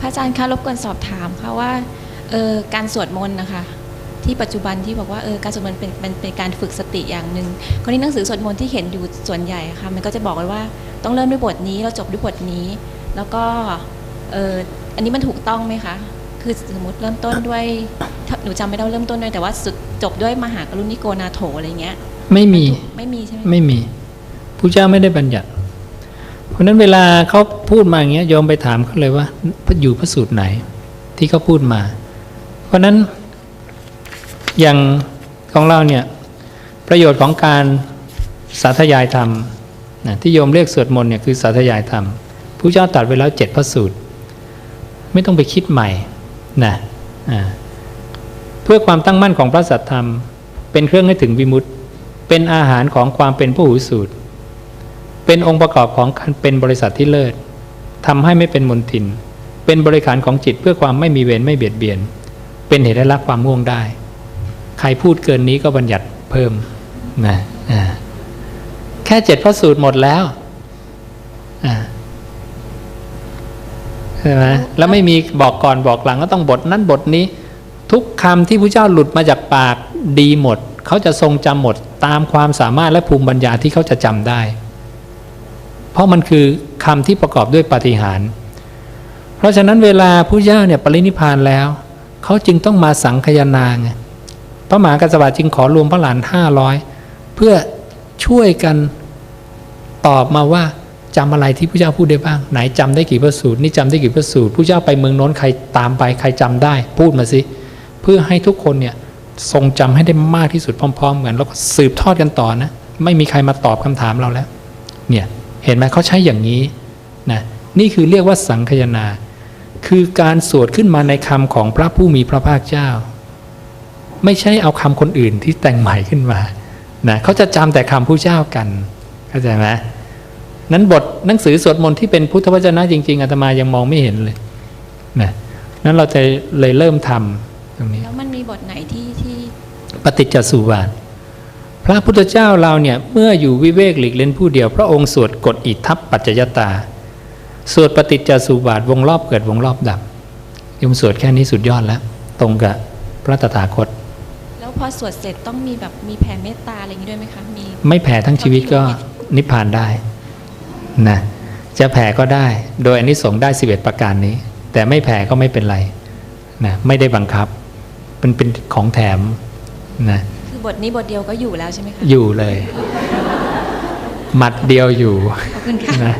พระอาจารย์คะรบกวนสอบถามค่ะว่าเออการสวดมนต์นะคะ ที่ปัจจุบันที่บอกว่าเออการสวดมนต์เป็นเป็นเป็นการฝึกสติอย่างหนึ่งคนนี้หนังสือสวดมนต์ที่เห็นอยู่ส่วนใหญ่อะค่ะมันก็จะบอกไว้ว่าต้องเริ่มด้วยบทนี้แล้วจบด้วยบทนี้ แล้วก็เอออันนี้มันถูกต้องไหมคะคือสมมติเริ่มต้นด้วยถ้าหนูจำไม่ได้ว่าเริ่มต้นด้วยแต่ว่าสุดจบด้วยมหากรุณิโกนาโถอะไรเงี้ยไม่มีไม่มีใช่ไหมไม่มีผู้เจ้าไม่ได้บัญญัติเพ ราะนั้นเวลาเขาพูดมาอย่างเงี้ยโยมไปถามเขาเลยว่าอยู่พระสูตรไหน ที่เขาพูดมา เพราะฉะนั้นอย่างของเราเนี่ยประโยชน์ของการสาธยายธรรมนะที่โยมเรียกสวดมนต์เนี่ยคือสาธยายธรรมผู้เจ้าตรัดไว้แล้วเจ็ดพระสูตร ไม่ต้องไปคิดใหม่นะเพื่อความตั้งมั่นของพระสัทธรรม เป็นเครื่องให้ถึงวิมุตติเป็นอาหารของความเป็นผู้หูสูตร เป็นองค์ประกอบของการเป็นบริษัทที่เลิศทำให้ไม่เป็นมนทิน เป็นบริขารของจิตเพื่อความไม่มีเวรไม่เบียดเบียน เป็นเหตุให้ละความง่วงได้ ใครพูดเกินนี้ก็บัญญัติเพิ่มนะอ่าแค่เจ็ดพระสูตรหมดแล้วอ่าใช่ไหมแล้วไม่มีบอกก่อนบอกหลังก็ต้องบทนั้นบทนี้ ทุกคำที่พระเจ้าหลุดมาจากปากดีหมด เขาจะทรงจำหมดตามความสามารถและภูมิปัญญาที่เขาจะจำได้ ราะมันคือคำที่ประกอบด้วยปฏิหาร เพราะฉะนั้นเวลาพระเจ้าเนี่ยปรินิพานแล้ว เขาจึงต้องมาสังคายนาไงพระมหากัสสปะจึงขอรวมพระหลานห้าร้อยเพื่อช่วยกันตอบมาว่าจำอะไรที่พระเจ้าพูดได้บ้าง ไหนจำได้กี่พระสูตรนี่จำได้กี่พระสูตรพระเจ้าไปเมืองโน้นใครตามไปใครจำได้ พูดมาสิ เพื่อให้ทุกคนเนี่ยทรงจำให้ได้มากที่สุดพร้อม ๆ กันแล้วก็สืบทอดกันต่อนะ ไม่มีใครมาตอบคำถามเราแล้ว เนี่ย เห็นไหมเขาใช้อย่างนี้นะนี่คือเรียกว่าสังคายนา คือการสวดขึ้นมาในคำของพระผู้มีพระภาคเจ้า ไม่ใช่เอาคำคนอื่นที่แต่งใหม่ขึ้นมานะเขาจะจำแต่คำผู้เจ้ากันเข้าใจไหมนั้นบทหนังสือสวดมนต์ที่เป็นพุทธวจนะจริง ๆอาตมายังมองไม่เห็นเลยนะนั้นเราจะเลยเริ่มทำตรงนี้แล้วมันมีบทไหนที่ที่ปฏิจจสุบาทพ ระพุทธเจ้าเราเนี่ยเมื่ออยู่วิเวกหลีกเล่นผู้เดียว พระองค์สวดกฎอิทัปปัจจยตา สวดปฏิจจสุบาทวงรอบเกิดวงรอบดับยมสวดแค่นี้สุดยอดแล้ว ตรงกับพระตถาคต แล้วพอสวดเสร็จต้องมีแบบมีแผ่เมตตาอะไรอย่างนี้ด้วยไหมคะมีไม่แผ่ทั้งชีวิตก็นิพพานได้นะจะแผ่ก็ได้ โดยอนนิสงส์ได้11ประการนี้ แต่ไม่แผ่ก็ไม่เป็นไรนะไม่ได้บังคับเป็นเป็นของแถมนะ คือบทนี้บทเดียวก็อยู่แล้วใช่ไหมคะอยู่เลย หมัดเดียวอยู่ขอบคุณค่ะนะ